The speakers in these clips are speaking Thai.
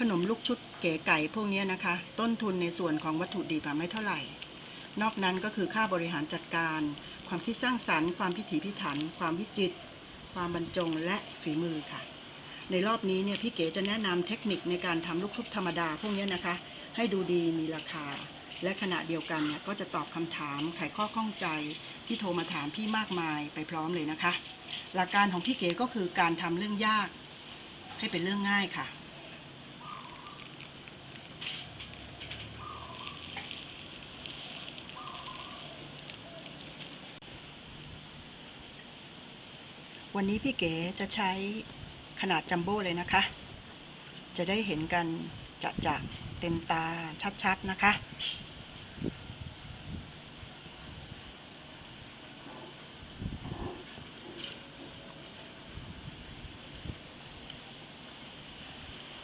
ขนมลูกชุดเก๋ไก่พวกนี้นะคะ ต้นทุนในส่วนของวัตถุดิบอะไม่เท่าไหร่ นอกนั้นก็คือค่าบริหารจัดการ ความคิดสร้างสรรค์ ความพิถีพิถัน ความวิจิตรความบรรจงและฝีมือค่ะ ในรอบนี้เนี่ยพี่เก๋จะแนะนำเทคนิคในการทำลูกชุบธรรมดาพวกนี้นะคะ ให้ดูดีมีราคา และขณะเดียวกันเนี่ยก็จะตอบคำถามไขข้อข้องใจที่โทรมาถามพี่มากมายไปพร้อมเลยนะคะ หลักการของพี่เก๋ก็คือการทำเรื่องยาก ให้เป็นเรื่องง่ายค่ะ วันนี้พี่เก๋จะใช้ขนาดจัมโบ้เลยนะคะ จะได้เห็นกันจะจะๆเต็มตาชัดๆนะคะ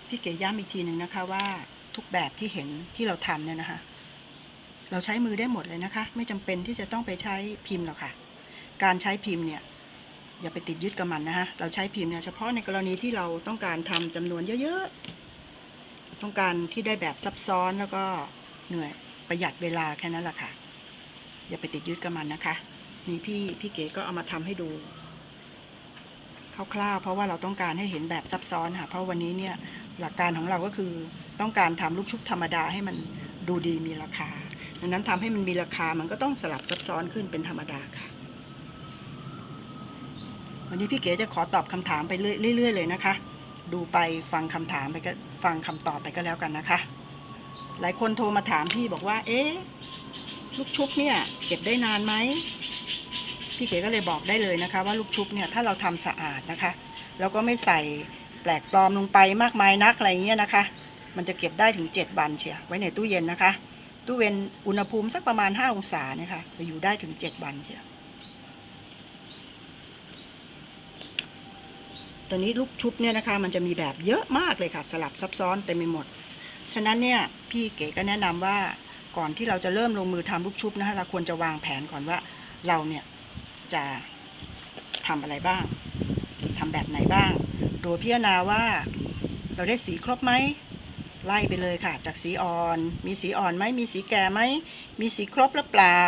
พี่เก๋ย้ำอีกทีหนึ่งนะคะว่าทุกแบบที่เห็นที่เราทำเนี่ยนะคะ เราใช้มือได้หมดเลยนะคะ ไม่จำเป็นที่จะต้องไปใช้พิมพ์หรอกค่ะ การใช้พิมพ์เนี่ย อย่าไปติดยึดกับมันนะคะเราใช้พิมพ์เนี่ยเฉพาะในกรณีที่เราต้องการทำจำนวนเยอะๆ ต้องการที่ได้แบบซับซ้อนแล้วก็เหนื่อยประหยัดเวลาแค่นั้นแหละค่ะ อย่าไปติดยึดกับมันนะคะ นี่พี่พี่เก๋ก็เอามาทำให้ดูคร่าวๆเพราะว่าเราต้องการให้เห็นแบบซับซ้อนค่ะ เพราะวันนี้เนี่ยหลักการของเราก็คือต้องการทำลูกชุบธรรมดาให้มันดูดีมีราคาดังนั้นทำให้มันมีราคามันก็ต้องสลับซับซ้อนขึ้นเป็นธรรมดาค่ะ วันนี้พี่เก๋จะขอตอบคำถามไปเรื่อยๆเลยนะคะ ดูไปฟังคำถามไปก็ฟังคำตอบไปก็แล้วกันนะคะ หลายคนโทรมาถามพี่บอกว่า เอ๊ะลูกชุบเนี่ยเก็บได้นานไหมพี่เก๋ก็เลยบอกได้เลยนะคะ ว่าลูกชุบเนี่ยถ้าเราทำสะอาดนะคะ แล้วก็ไม่ใส่แปลกปลอมลงไปมากมายนักอะไรเงี้ยนะคะ มันจะเก็บได้ถึงเจ็ดวันเชียวไว้ในตู้เย็นนะคะ ตู้เย็นอุณหภูมิสักประมาณห้าองศาเนี่ยค่ะจะอยู่ได้ถึงเจ็ดวันเชียว ตอนนี้ลูกชุบเนี่ยนะคะ มันจะมีแบบเยอะมากเลยค่ะ สลับซับซ้อนเต็มไปหมด ฉะนั้นเนี่ยพี่เก๋ก็แนะนำว่าก่อนที่เราจะเริ่มลงมือทำลูกชุบนะคะเราควรจะวางแผนก่อนว่าเราเนี่ยจะทำอะไรบ้างทำแบบไหนบ้าง โดยพิจารณาว่าเราได้สีครบไหมไล่ไปเลยค่ะ จากสีอ่อน มีสีอ่อนไหมมีสีแก่ไหมมีสีครบหรือเปล่า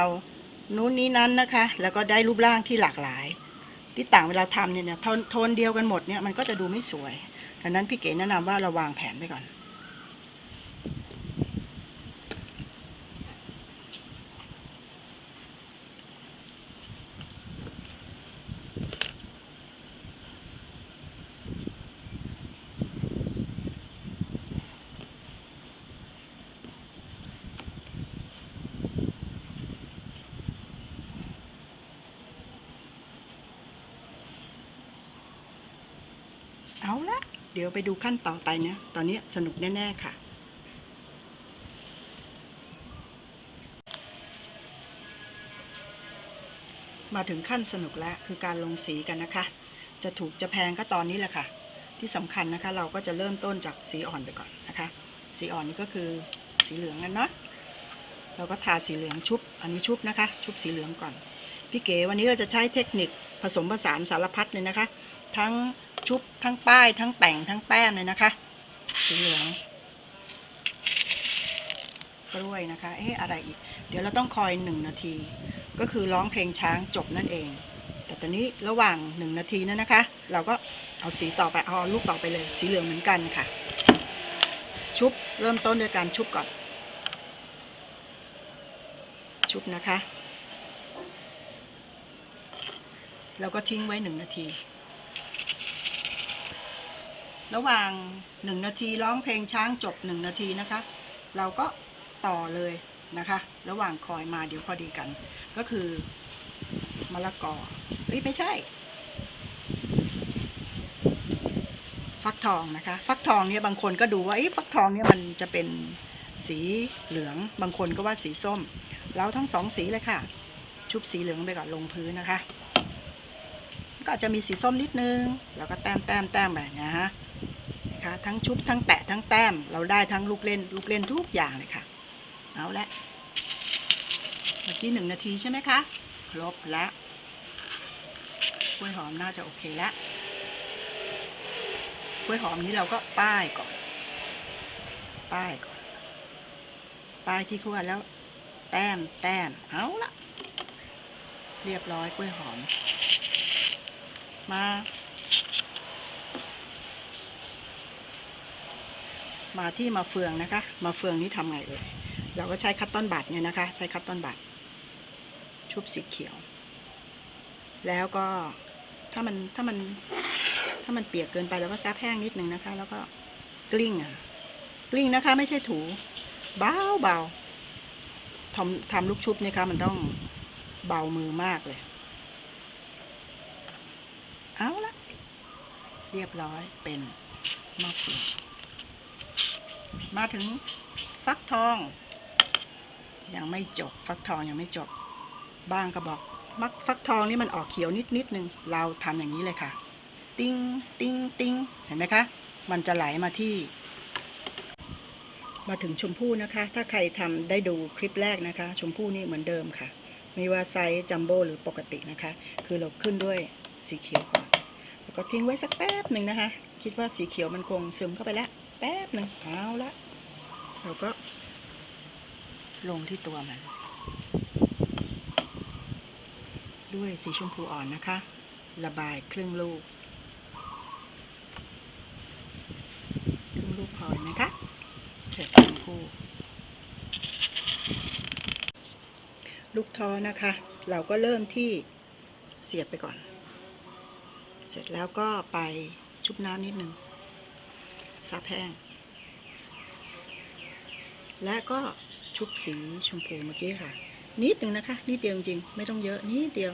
นู้นนี้นั้นนะคะ แล้วก็ได้รูปร่างที่หลากหลาย ที่ต่างเวลาทำเนี่ยโทนโทนเดียวกันหมดเนี่ยมันก็จะดูไม่สวยดังนั้นพี่เก๋แนะนำว่าเราวางแผนไปก่อน เอาละเดี๋ยวไปดูขั้นต่อไปเนี่ยตอนนี้สนุกแน่ ๆ ค่ะ มาถึงขั้นสนุกแล้วคือการลงสีกันนะคะ จะถูกจะแพงก็ตอนนี้แหละค่ะ ที่สำคัญนะคะ เราก็จะเริ่มต้นจากสีอ่อนไปก่อนนะคะ สีอ่อนนี่ก็คือสีเหลืองกันเนาะเราก็ทาสีเหลืองชุบ อันนี้ชุบนะคะ ชุบสีเหลืองก่อน พี่เก๋วันนี้เราจะใช้เทคนิคผสมผสานสารพัดเลยนะคะ ทั้งชุบทั้งป้าย ทั้งแต่งทั้งแป้งเลยนะคะ สีเหลืองกล้วยนะคะ เอ๊ะอะไรอีก เดี๋ยวเราต้องคอยหนึ่งนาที ก็คือร้องเพลงช้างจบนั่นเอง แต่ตอนนี้ระหว่างหนึ่งนาทีนั้นนะคะ เราก็เอาสีต่อไปเอาลูกต่อไปเลย สีเหลืองเหมือนกันค่ะ ชุบเริ่มต้นด้วยการชุบก่อน ชุบนะคะ แล้วก็ทิ้งไว้หนึ่งนาที ระหว่างหนึ่งนาทีร้องเพลงช้างจบหนึ่งนาทีนะคะ เราก็ต่อเลยนะคะ ระหว่างคอยมาเดี๋ยวพอดีกัน ก็คือมะละกอเอ้ยไม่ใช่ ฟักทองนะคะ ฟักทองเนี่ยบางคนก็ดูว่าเอ้ยฟักทองเนี่ยมันจะเป็นสีเหลือง บางคนก็ว่าสีส้ม เราทั้งสองสีเลยค่ะ ชุบสีเหลืองไปก่อนลงพื้นนะคะ ก็อาจจะมีสีส้มนิดนึง แล้วก็แต้มแต้มแต้มแบบนี้ฮะ ทั้งชุบทั้งแปะทั้งแต้ม เราได้ทั้งลูกเล่น ลูกเล่นทุกอย่างเลยค่ะ เอาละเมื่อกี้หนึ่งนาทีใช่ไหมคะ ครบแล้วกล้วยหอมน่าจะโอเคแล้วกล้วยหอมนี้เราก็ป้ายก่อน ป้ายก่อน ป้ายที่คั่วแล้ว แต้มแต้มเอาละเรียบร้อยกล้วยหอม มา มาที่มาเฟืองนะคะ มาเฟืองนี้ทำไงเอ่ยเราก็ใช้คัตตอนบัตเนี่ยนะคะ ใช้คัตตอนบัตชุบสีเขียว แล้วก็ถ้ามันถ้ามัน ถ้ามันเปียกเกินไปเราก็ซับแห้งนิดนึงนะคะ แล้วก็กลิ้งอะกลิ้งนะคะ ไม่ใช่ถูเบาเบาทำทำลูกชุบเนี่ยค่ะมันต้องเบามือมากเลย เอาละเรียบร้อยเป็นมะเฟือง มาถึงฟักทอง ยังไม่จบ ฟักทองยังไม่จบ บ้างก็บอก มักฟักทองนี่มันออกเขียวนิดนิดนึง เราทำอย่างนี้เลยค่ะ ติ้งติ้งติ้งเห็นไหมคะ มันจะไหลมาที่ มาถึงชมพู่นะคะ ถ้าใครทำได้ดูคลิปแรกนะคะ ชมพู่นี่เหมือนเดิมค่ะ ไม่ว่าไซส์จัมโบ้หรือปกตินะคะ คือเราขึ้นด้วยสีเขียวก่อนแล้วก็ทิ้งไว้สักแป๊บหนึ่งนะคะ คิดว่าสีเขียวมันคงซึมเข้าไปแล้ว แป๊บหนึ่งเอาละเราก็ ลงที่ตัวมัน ด้วยสีชมพูอ่อนนะคะ ระบายครึ่งลูก ครึ่งลูกพอไหมคะเสร็จทั้งคู่ลูกท้อนะคะ เราก็เริ่มที่เสียบไปก่อน เสร็จแล้วก็ไปชุบน้ำนิดนึง ซับแห้ง และก็ชุบสีชมพูเมื่อกี้ค่ะ นิดหนึ่งนะคะ นิดเดียวจริงๆไม่ต้องเยอะนิดเดียว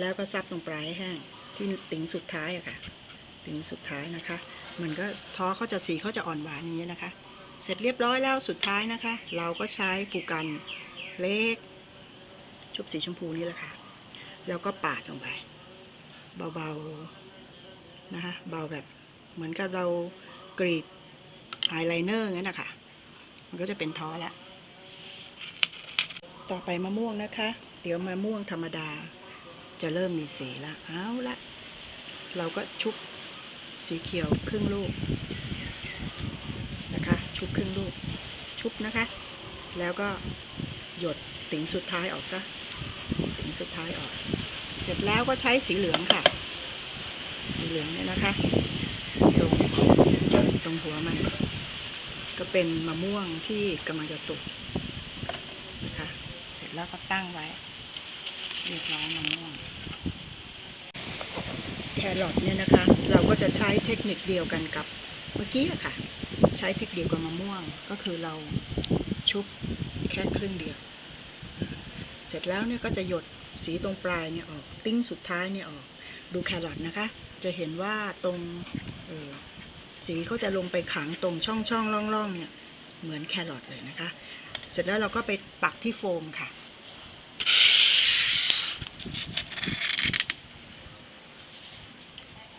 แล้วก็ซับตรงปลายให้แห้งที่ติ่งสุดท้ายอะค่ะ ติ่งสุดท้ายนะคะ มันก็ท้อเขาจะสีเขาจะอ่อนหวานอย่างนี้ยนะคะ เสร็จเรียบร้อยแล้วสุดท้ายนะคะ เราก็ใช้ผูกันเล็ก ชุบสีชมพูนี่แหละค่ะ แล้วก็ปาดลงไป เบาๆนะคะ เบาแบบเหมือนกับเรา กรีดอายไลเนอร์งั้นนะคะมันก็จะเป็นท้อแล้วต่อไปมะม่วงนะคะ เดี๋ยวมะม่วงธรรมดา จะเริ่มมีสีละเอาละเราก็ชุบสีเขียวครึ่งลูกนะคะ ชุบครึ่งลูก ชุบนะคะ แล้วก็หยดติ่งสุดท้ายออกซะติ่งสุดท้ายออก เสร็จแล้วก็ใช้สีเหลืองค่ะ สีเหลืองเนี่ยนะคะ ตรงหัวมัน ก็เป็นมะม่วงที่กำลังจะสุกนะคะ เสร็จแล้วก็ตั้งไว้ เรียบร้อยมะม่วง แครอทเนี่ยนะคะ เราก็จะใช้เทคนิคเดียวกันกับเมื่อกี้อะค่ะ ใช้เทคนิคเดียวกับมะม่วง ก็คือเราชุบแค่ครึ่งเดียว เสร็จแล้วเนี่ยก็จะหยดสีตรงปลายเนี่ยออก ติ้งสุดท้ายเนี่ยออก ดูแครอทนะคะ จะเห็นว่าตรงเออ สีเขาจะลงไปขังตรงช่องช่องร่องร่องเนี่ย เหมือนแครอทเลยนะคะ เสร็จแล้วเราก็ไปปักที่โฟมค่ะ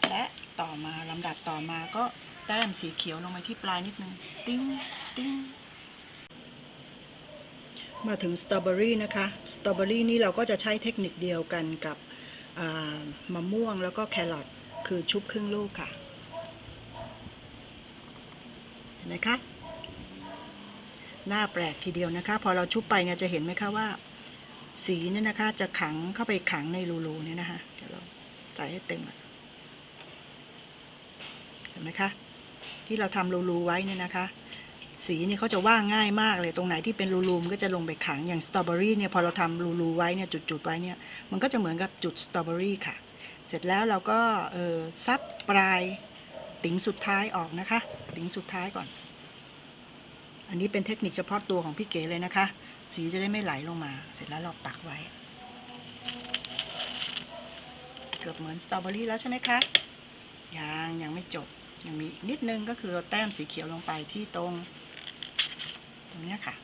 และต่อมาลำดับต่อมาก็แต้มสีเขียวลงไปที่ปลายนิดนึง ติ้งติ้งมาถึงสตรอเบอรี่นะคะ สตรอเบอรี่นี่เราก็จะใช้เทคนิคเดียวกันกับมะม่วงแล้วก็แครอทคือชุบครึ่งลูกค่ะ เห็ นไหมคะ หน้าแปลกทีเดียวนะคะ พอเราชุบไปเนี่ยจะเห็นไหมคะว่า สีเนี่ยนะคะ จะขังเข้าไปขังในรูๆเนี่ยนะคะเดี๋ยวเราใส่ให้เต็มเห็นไหมคะ ที่เราทำรูๆไว้เนี่ยนะคะ สีเนี่ยเขาจะว่างง่ายมากเลยตรงไหนที่เป็นรูๆมันก็จะลงไปขังอย่างสตรอเบอรี่เนี่ยพอเราทำรูๆไว้เนี่ยจุดๆไว้เนี่ย มันก็จะเหมือนกับจุดสตรอเบอรี่ค่ะ เสร็จแล้วเราก็เออซับปลาย ติ๋งสุดท้ายออกนะคะ ติ๋งสุดท้ายก่อน อันนี้เป็นเทคนิคเฉพาะตัวของพี่เก๋เลยนะคะ สีจะได้ไม่ไหลลงมา เสร็จแล้วเราตักไว้ เกือบเหมือนสตรอเบอรี่แล้วใช่ไหมคะ ยังยังไม่จบ ยังมีนิดนึงก็คือเราแต้มสีเขียวลงไปที่ตรง ตรงนี้ค่ะ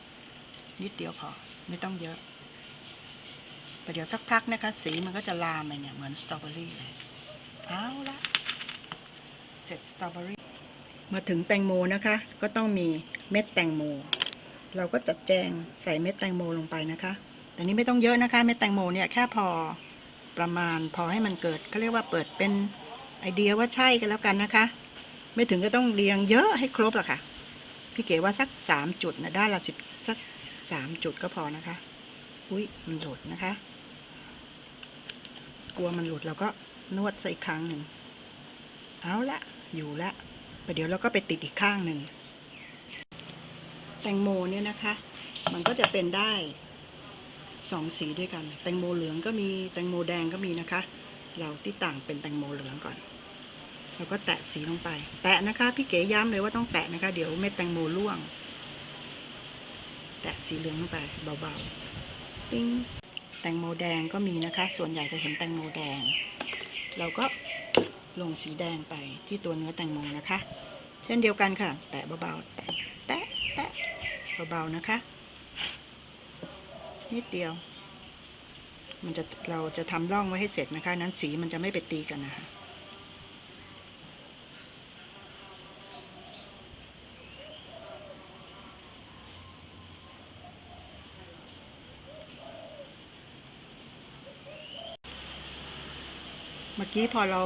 นิดเดียวพอ ไม่ต้องเยอะแต่เดี๋ยวสักพักนะคะ สีมันก็จะลามไปเนี่ยเหมือนสตรอเบอรี่เลย เอาละ เสร็จสตรอเบอรี่มาถึงแตงโมนะคะ ก็ต้องมีเม็ดแตงโม เราก็จัดแจงใส่เม็ดแตงโมลงไปนะคะ แต่นี้ไม่ต้องเยอะนะคะ เม็ดแตงโมเนี่ยแค่พอประมาณพอให้มันเกิดเขาเรียกว่าเปิดเป็นไอเดียว่าใช่กันแล้วกันนะคะ ไม่ถึงก็ต้องเรียงเยอะให้ครบหรอกค่ะ พี่เก๋ว่าสักสามจุดนะได้ละสิบสักสามจุดก็พอนะคะ อุ้ยมันหลุดนะคะ กลัวมันหลุดเราก็นวดซะอีกครั้งหนึ่งเอาละ อยู่ละประเดี๋ยวเราก็ไปติดอีกข้างหนึ่ง แตงโมเนี่ยนะคะ มันก็จะเป็นได้สองสีด้วยกัน แตงโมเหลืองก็มีแตงโมแดงก็มีนะคะ เราที่ต่างเป็นแตงโมเหลืองก่อนแล้วก็แตะสีลงไป แตะนะคะ พี่เก๋ย้ำเลยว่าต้องแตะนะคะ เดี๋ยวเม็ดแตงโมร่วง แตะสีเหลืองลงไปเบาๆ ปิ้งแตงโมแดงก็มีนะคะ ส่วนใหญ่จะเห็นแตงโมแดง เราก็ ลงสีแดงไปที่ตัวเนื้อแตงโมนะคะ เช่นเดียวกันค่ะ แตะเบาๆ แตะ แตะ แตะเบาๆนะคะ นิดเดียว มันจะเราจะทำร่องไว้ให้เสร็จนะคะ นั้นสีมันจะไม่ไปตีกันนะคะเมื่อกี้พอเรา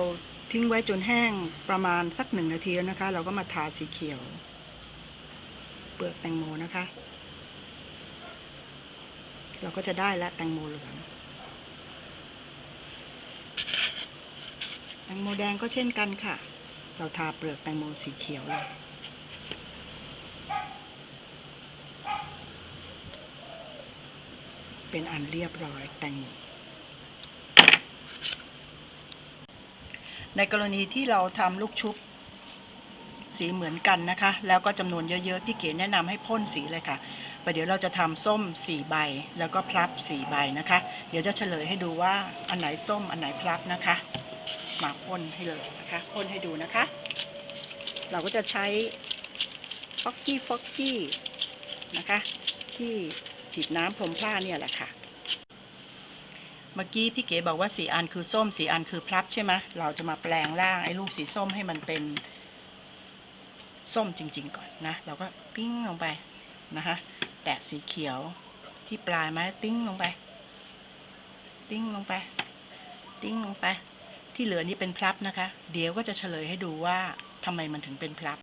ทิ้งไว้จนแห้งประมาณสักหนึ่งนาทีแล้วนะคะ เราก็มาทาสีเขียว เปลือกแตงโมนะคะ เราก็จะได้แล้วแตงโมเหลืองแตงโมแดงก็เช่นกันค่ะ เราทาเปลือกแตงโมสีเขียวเลยเป็นอันเรียบร้อยแตงโม ในกรณีที่เราทำลูกชุบสีเหมือนกันนะคะ แล้วก็จำนวนเยอะๆ พี่เก๋แนะนำให้พ่นสีเลยค่ะประเดี๋ยวเราจะทำส้มสี่ใบ แล้วก็พลับสี่ใบนะคะ เดี๋ยวจะเฉลยให้ดูว่าอันไหนส้มอันไหนพลับนะคะ มาพ่นให้เลยนะคะพ่นให้ดูนะคะ เราก็จะใช้ฟอกกี้ฟอกกี้นะคะ ที่ฉีดน้ำพรมพล่าเนี่ยแหละค่ะ เมื่อกี้พี่เก๋บอกว่าสีอันคือส้มสีอันคือพลับใช่ไหมเราจะมาแปลงร่างไอ้ลูกสีส้มให้มันเป็น ส้มจริง ๆ ก่อนนะเราก็ปิ้งลงไปนะคะแตะสีเขียวที่ปลายไม้ติ้งลงไป ติ้งลงไป ติ้งลงไป ที่เหลือนี่เป็นพลับนะคะ เดี๋ยวก็จะเฉลยให้ดูว่าทำไมมันถึงเป็นพลับ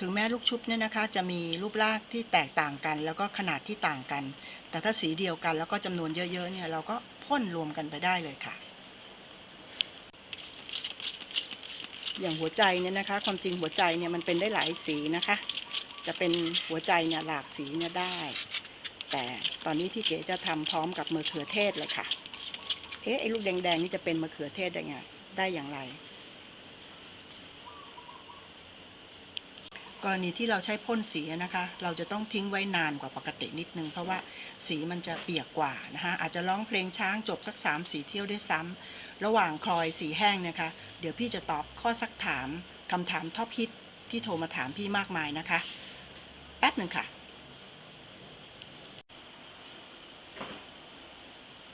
ถึงแม้ลูกชุบเนี่ยนะคะ จะมีรูปร่างที่แตกต่างกัน แล้วก็ขนาดที่ต่างกัน แต่ถ้าสีเดียวกัน แล้วก็จำนวนเยอะๆเนี่ยเราก็พ่นรวมกันไปได้เลยค่ะ อย่างหัวใจเนี่ยนะคะ ความจริงหัวใจเนี่ยมันเป็นได้หลายสีนะคะ จะเป็นหัวใจเนี่ยหลากสีเนี่ยได้ แต่ตอนนี้พี่เก๋จะทำพร้อมกับมะเขือเทศเลยค่ะเอ๊ะไอ้ลูกแดงๆนี่จะเป็นมะเขือเทศได้ไงได้อย่างไร กรณีที่เราใช้พ่นสีนะคะ เราจะต้องทิ้งไว้นานกว่าปกตินิดนึง เพราะว่าสีมันจะเปียกกว่านะคะอาจจะร้องเพลงช้างจบสักสามสีเที่ยวด้วยซ้ำระหว่างคลอยสีแห้งนะคะ เดี๋ยวพี่จะตอบข้อสักถามคำถามท็อปฮิตที่โทรมาถามพี่มากมายนะคะ แป๊บหนึ่งค่ะ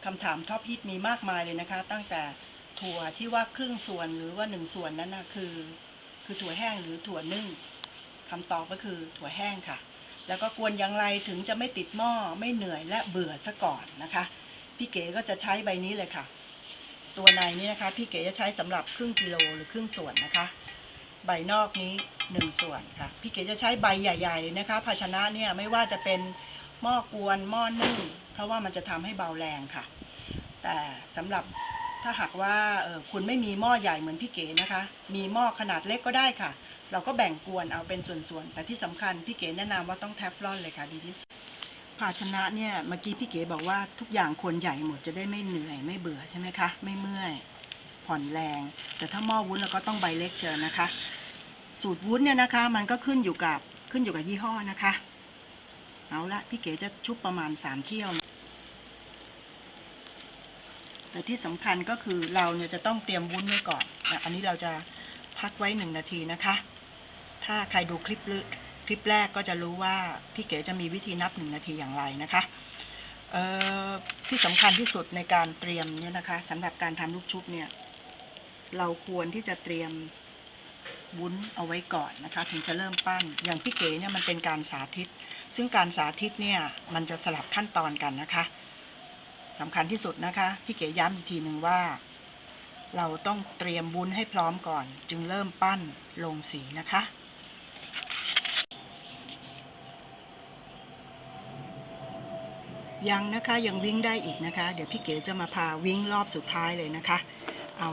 คำถามท็อปฮิตมีมากมายเลยนะคะ ตั้งแต่ถั่วที่ว่าครึ่งส่วนหรือว่าหนึ่งส่วนนั้นนะคือ คือถั่วแห้งหรือถั่วนึ่ง คำตอบก็คือถั่วแห้งค่ะ แล้วก็กวนอย่างไรถึงจะไม่ติดหม้อไม่เหนื่อยและเบื่อซะก่อนนะคะ พี่เก๋ก็จะใช้ใบนี้เลยค่ะ ตัวในนี้นะคะ พี่เก๋จะใช้สำหรับครึ่งกิโลหรือครึ่งส่วนนะคะ ใบนอกนี้หนึ่งส่วนค่ะ พี่เก๋จะใช้ใบใหญ่ ๆ นะคะ ภาชนะเนี่ยไม่ว่าจะเป็นหม้อกวนหม้อนึ่งเพราะว่ามันจะทำให้เบาแรงค่ะ แต่สำหรับถ้าหากว่าคุณไม่มีหม้อใหญ่เหมือนพี่เก๋นะคะ มีหม้อขนาดเล็กก็ได้ค่ะ เราก็แบ่งกวนเอาเป็นส่วนๆ แต่ที่สำคัญพี่เก๋แนะนำว่าต้องแทฟลอนเลยค่ะดีที่สุดภาชนะเนี่ยเมื่อกี้พี่เก๋บอกว่าทุกอย่างควรใหญ่หมดจะได้ไม่เหนื่อยไม่เบื่อใช่ไหมคะ ไม่เมื่อย ผ่อนแรง แต่ถ้าหม้อวุ้นเราก็ต้องใบเล็กเชิญนะคะ สูตรวุ้นเนี่ยนะคะ มันก็ขึ้นอยู่กับขึ้นอยู่กับยี่ห้อนะคะ เอาละพี่เก๋จะชุบประมาณสามเที่ยวแต่ที่สำคัญก็คือเราเนี่ยจะต้องเตรียมวุ้นไว้ก่อน อันนี้เราจะพักไว้หนึ่งนาทีนะคะ ถ้าใครดูคลิปลึกคลิปแรกก็จะรู้ว่าพี่เก๋จะมีวิธีนับหนึ่งนาทีอย่างไรนะคะเอ่อที่สำคัญที่สุดในการเตรียมเนี่ยนะคะสำหรับการทำลูกชุบเนี่ย เราควรที่จะเตรียมวุ้นเอาไว้ก่อนนะคะ ถึงจะเริ่มปั้น อย่างพี่เก๋เนี่ยมันเป็นการสาธิต ซึ่งการสาธิตเนี่ย มันจะสลับขั้นตอนกันนะคะสำคัญที่สุดนะคะพี่เก๋ย้ำอีกทีหนึ่งว่า เราต้องเตรียมวุ้นให้พร้อมก่อน จึงเริ่มปั้นลงสีนะคะ ยังนะคะยังวิ่งได้อีกนะคะ เดี๋ยวพี่เก๋จะมาพาวิ่งรอบสุดท้ายเลยนะคะ เอา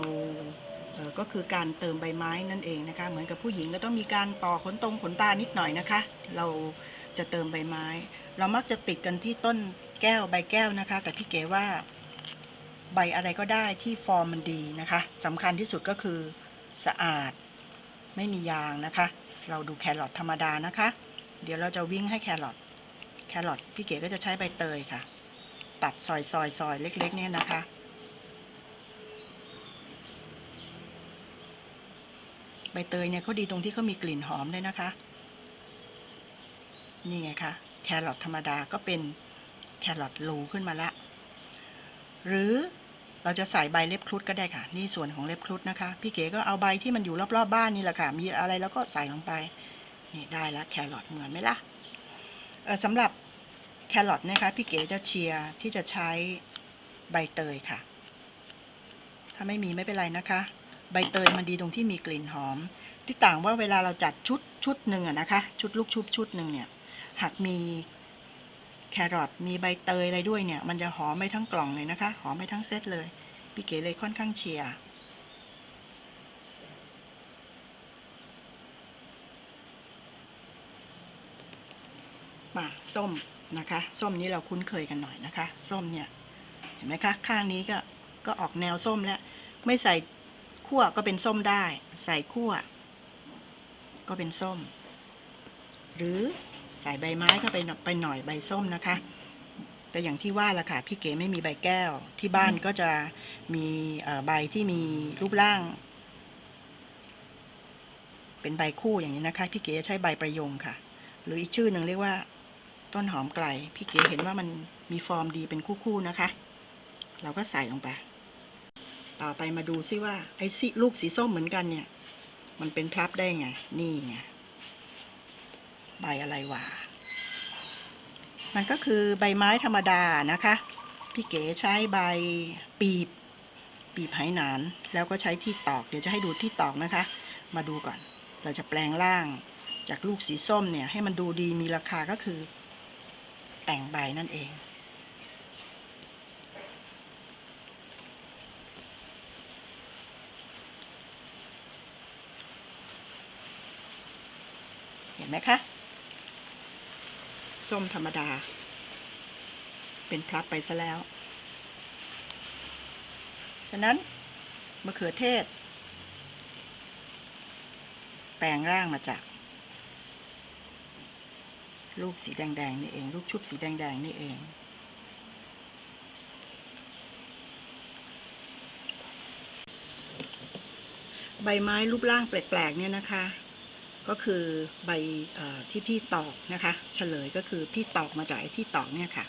เออก็คือการเติมใบไม้นั่นเองนะคะ เหมือนกับผู้หญิงก็ต้องมีการต่อขนตรงขนตานิดหน่อยนะคะ เราจะเติมใบไม้ เรามักจะติดกันที่ต้นแก้วใบแก้วนะคะ แต่พี่เก๋ว่าใบอะไรก็ได้ที่ฟอร์มมันดีนะคะสำคัญที่สุดก็คือสะอาดไม่มียางนะคะ เราดูแครอทธรรมดานะคะ เดี๋ยวเราจะวิ่งให้แครอท รอทพี่เก๋ก็จะใช้ใบเตยค่ะ ตัดซอยซอยซอยเล็ก ๆ เนี่ยนะคะ ใบเตยเนี่ยเขาดีตรงที่เขามีกลิ่นหอมด้วยนะคะ นี่ไงคะแครอทธรรมดาก็เป็นแครอทรูขึ้นมาละหรือเราจะใส่ใบเล็บครุฑก็ได้ค่ะ นี่ส่วนของเล็บครุฑนะคะ พี่เก๋ก็เอาใบที่มันอยู่รอบๆบบ้านนี่แหละค่ะ มีอะไรแล้วก็ใส่ลงไป นี่ได้ละแครอทเหมือนไหมล่ะเอ่อสำหรับ แครอทนะคะ พี่เก๋จะเชียร์ที่จะใช้ใบเตยค่ะ ถ้าไม่มีไม่เป็นไรนะคะ ใบเตยมันดีตรงที่มีกลิ่นหอม ที่ต่างว่าเวลาเราจัดชุดชุดหนึ่งอะนะคะ ชุดลูกชุบชุดหนึ่งเนี่ย หากมีแครอทมีใบเตยอะไรด้วยเนี่ย มันจะหอมไม่ทั้งกล่องเลยนะคะ หอมไม่ทั้งเซตเลย พี่เก๋เลยค่อนข้างเชียร์มาส้ม นะคะ ส้มนี้เราคุ้นเคยกันหน่อยนะคะ ส้มเนี่ยเห็นไหมคะ ข้างนี้ก็ก็ออกแนวส้มแล้ว ไม่ใส่ขั่วก็เป็นส้มได้ ใส่ขั่วก็เป็นส้ม หรือใส่ใบไม้เข้าไปไปหน่อยใบส้มนะคะ แต่อย่างที่ว่าละค่ะพี่เก๋ไม่มีใบแก้ว ที่บ้านก็จะมีใบที่มีรูปร่าง เป็นใบคู่อย่างนี้นะคะ พี่เก๋จะใช้ใบประยงค่ะ หรืออีกชื่อหนึ่งเรียกว่า ต้นหอมไกล พี่เก๋เห็นว่ามันมีฟอร์มดีเป็นคู่ๆนะคะ เราก็ใส่ลงไป ต่อไปมาดูซิว่าไอ้สิลูกสีส้มเหมือนกันเนี่ย มันเป็นพลับได้ไง นี่ไง ใบอะไรวะ มันก็คือใบไม้ธรรมดานะคะ พี่เก๋ใช้ใบปีบ ปีบไหหนาน แล้วก็ใช้ที่ตอก เดี๋ยวจะให้ดูที่ตอกนะคะ มาดูก่อน เราจะแปลงร่างจากลูกสีส้มเนี่ยให้มันดูดีมีราคาก็คือ แต่งใบนั่นเอง เห็นไหมคะ ส้มธรรมดา เป็นพลับไปซะแล้ว ฉะนั้นมะเขือเทศ แปลงร่างมาจาก ลูกสีแดงๆนี่เองลูกชุบสีแดงๆนี่เอง ใบไม้รูปร่างแปลกๆเนี่ยนะคะ ก็คือใบอที่พี่ตอกนะคะ เฉลยก็คือพี่ตอกมาจากไอ้ที่ตอกเนี่ยค่ะ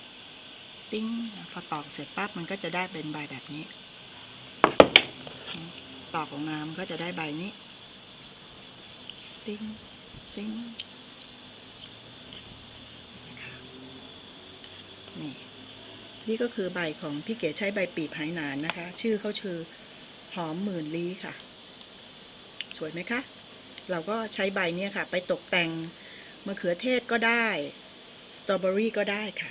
ติ้งพอตอกเสร็จปั๊บมันก็จะได้เป็นใบแบบนี้ ตอกออกมามันก็จะได้ใบนี้ ติ้งติ้งนะคะ นี่นี่ก็คือใบของพี่เก๋ใช้ใบปีบไหหนานนะคะ ชื่อเขาชื่อหอมหมื่นลี้ค่ะ สวยไหมคะ เราก็ใช้ใบเนี้ยค่ะ ไปตกแต่งมะเขือเทศก็ได้ สตรอเบอรี่ก็ได้ค่ะ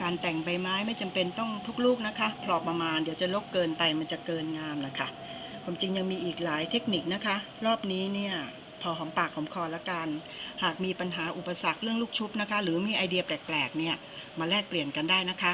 การแต่งใบไม้ไม่จำเป็นต้องทุกลูกนะคะพอประมาณเดี๋ยวจะลกเกินไปมันจะเกินงามแหละค่ะ ความจริงยังมีอีกหลายเทคนิคนะคะ รอบนี้เนี่ย พอหอมปากหอมคอละกัน หากมีปัญหาอุปสรรคเรื่องลูกชุบนะคะ หรือมีไอเดียแปลกๆเนี่ยมาแลกเปลี่ยนกันได้นะคะ